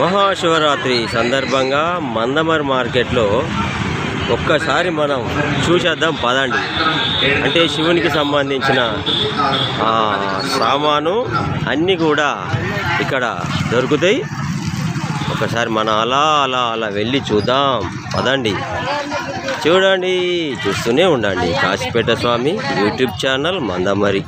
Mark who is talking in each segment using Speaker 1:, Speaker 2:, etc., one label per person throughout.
Speaker 1: మహాశివరాత్రి సందర్భంగా మందమర్ మార్కెట్లో ఒక్కసారి మనం చూసేద్దాం పదండి. అంటే శివునికి సంబంధించిన సామాను అన్నీ కూడా ఇక్కడ దొరుకుతాయి. ఒకసారి మనం అలా అలా అలా వెళ్ళి చూద్దాం పదండి. చూడండి చూస్తూనే ఉండండి. Kasipeta Swamy YouTube channel Mandamarri.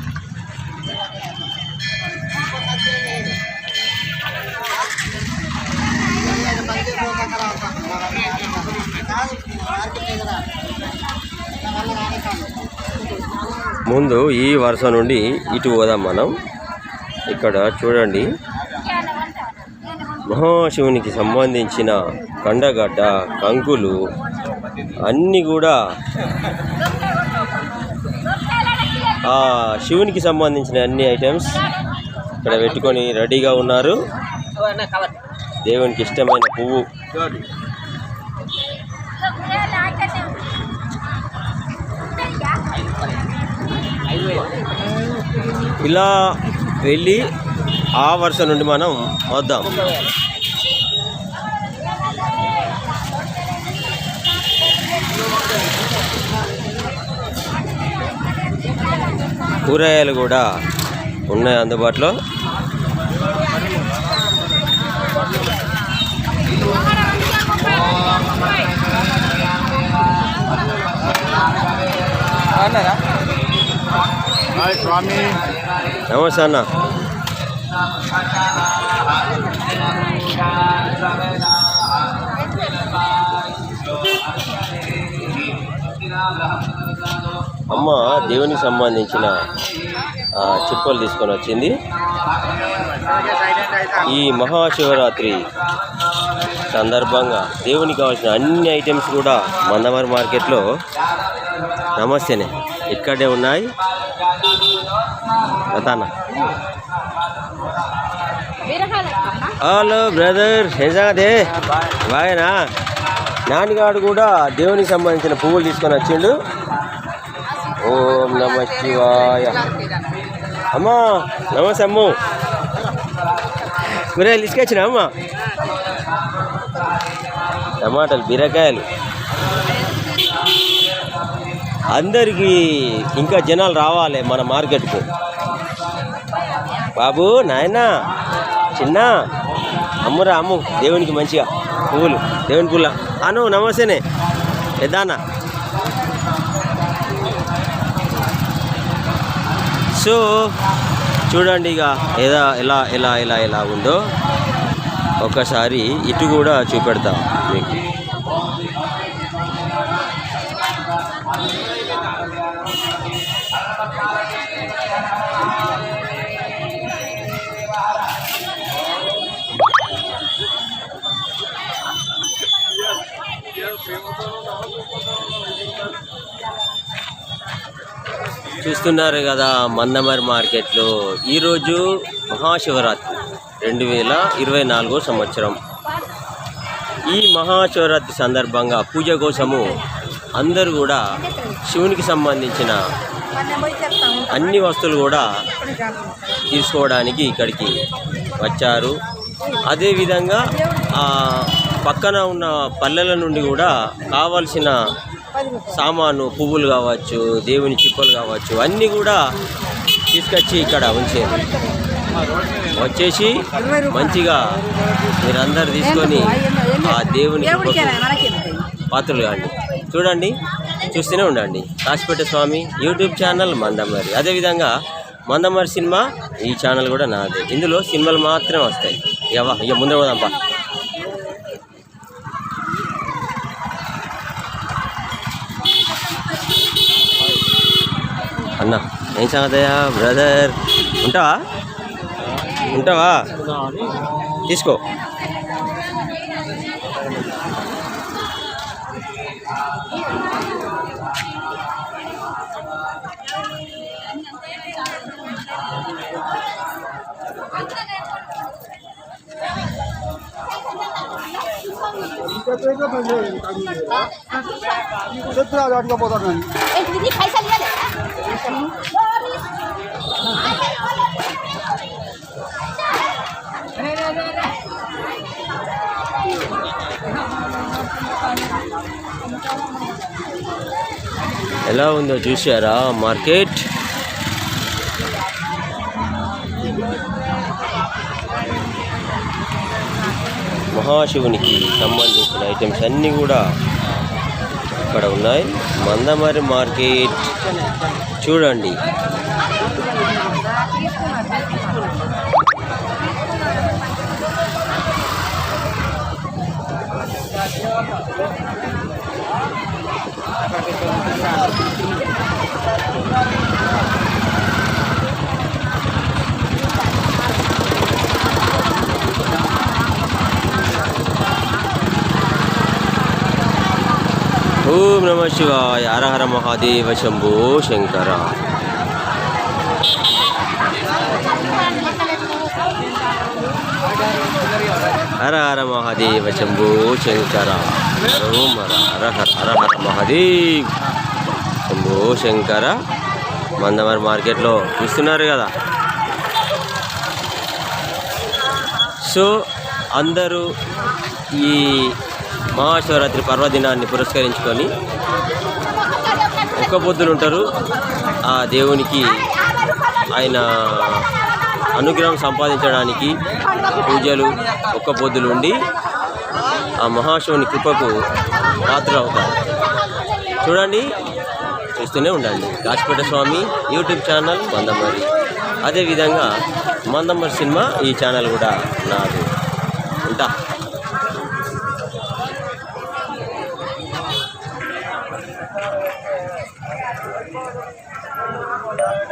Speaker 1: ముందు ఈ వరుస నుండి ఇటు పోదాం మనం. ఇక్కడ చూడండి. మహాశివునికి సంబంధించిన కండగడ్డ కంకులు అన్నీ కూడా ఆ శివునికి సంబంధించిన అన్ని ఐటమ్స్ ఇక్కడ పెట్టుకొని రెడీగా ఉన్నారు. దేవునికి ఇష్టమైన పువ్వు. ఇలా వెళ్ళి ఆ వరుస నుండి మనం వద్దాం. కూరగాయలు కూడా ఉన్నాయి అందుబాటులో.
Speaker 2: స్వామి.
Speaker 1: నమస్తే అన్న. అమ్మ దేవునికి సంబంధించిన చిప్పలు తీసుకొని వచ్చింది. ఈ మహాశివరాత్రి సందర్భంగా దేవునికి కావాల్సిన అన్ని ఐటమ్స్ కూడా మందమరి మార్కెట్లో నమస్తేనే. ఇక్కడే ఉన్నాయి. రతానా హలో బ్రదర్ ఏం బాగేనా? నాన్నగాడు కూడా దేవునికి సంబంధించిన పువ్వులు తీసుకొని వచ్చిండు. ఓం నమ శివాయ. అమ్మా నమస్తే అమ్ము. కూరగాయలు తీసుకొచ్చినా అమ్మా? టమాటాలు బీరకాయలు. అందరికీ ఇంకా జనాలు రావాలి మన మార్కెట్కు. బాబు నాయనా చిన్న అమ్మురా అమ్ము. దేవునికి మంచిగా పువ్వులు దేవుని పుల్ల అను నమస్తేనే. పెద్దానా సో చూడండి ఇక ఏదా ఎలా ఎలా ఎలా ఎలా ఉందో. ఒకసారి ఇటు కూడా చూపెడతా మీకు. చూస్తున్నారు కదా మందమరి మార్కెట్లో. ఈరోజు మహాశివరాత్రి రెండు వేల ఇరవై నాలుగో సంవత్సరం. ఈ మహాశివరాత్రి సందర్భంగా పూజ కోసము అందరూ కూడా శివునికి సంబంధించిన అన్ని వస్తువులు కూడా తీసుకోవడానికి ఇక్కడికి వచ్చారు. అదేవిధంగా పక్కన ఉన్న పల్లెల నుండి కూడా కావలసిన సామాను పువ్వులు కావచ్చు దేవుని చిప్పలు కావచ్చు అన్నీ కూడా తీసుకొచ్చి ఇక్కడ ఉంచారు వచ్చేసి మంచిగా మీరందరు తీసుకొని ఆ దేవుని పాత్రలు కాండి. చూడండి చూస్తూనే ఉండండి. Kasipeta Swamy YouTube channel Mandamarri. అదేవిధంగా మందమరి సినిమా ఈ ఛానల్ కూడా నాదే. ఇందులో సినిమాలు మాత్రమే వస్తాయి. ఇక వా, ఇక ముందే పోదాంపా అన్న ఏం సంగతయ్యా బ్రదర్ ఉంటావా ఉంటావా తీసుకో
Speaker 2: చెప్తున్నా అటుగా పోతాను
Speaker 3: ఏంటిది పైసలు ఇవ్వలేదా
Speaker 1: ఎలా ఉందో చూసారా మార్కెట్? మహాశివునికి సంబంధించిన ఐటమ్స్ అన్నీ కూడా ఇక్కడ ఉన్నాయి. మందమరి మార్కెట్. చూడండి. ఓం నమ శివాయ హరహర మహాదేవ శంభో శంకర. హర హర మహాదేవ శంభో శంకర. ఓం హర హర హర హర హర మహాదేవ్. శంభో శంకర. మందమరి మార్కెట్లో చూస్తున్నారు కదా. సో అందరూ ఈ మహాశివరాత్రి పర్వదినాన్ని పురస్కరించుకొని ఒక్క పొద్దులు ఉంటారు. ఆ దేవునికి ఆయన అనుగ్రహం సంపాదించడానికి పూజలు ఒక్క పొద్దులు ఉండి ఆ మహాశివుని కృపకు పాత్ర అవుతారు చూడండి చూస్తూనే ఉండండి. కాశీపేట స్వామి యూట్యూబ్ ఛానల్ మందమరి అదేవిధంగా మందమరి సినిమా ఈ ఛానల్ కూడా నాది. ఉంటా.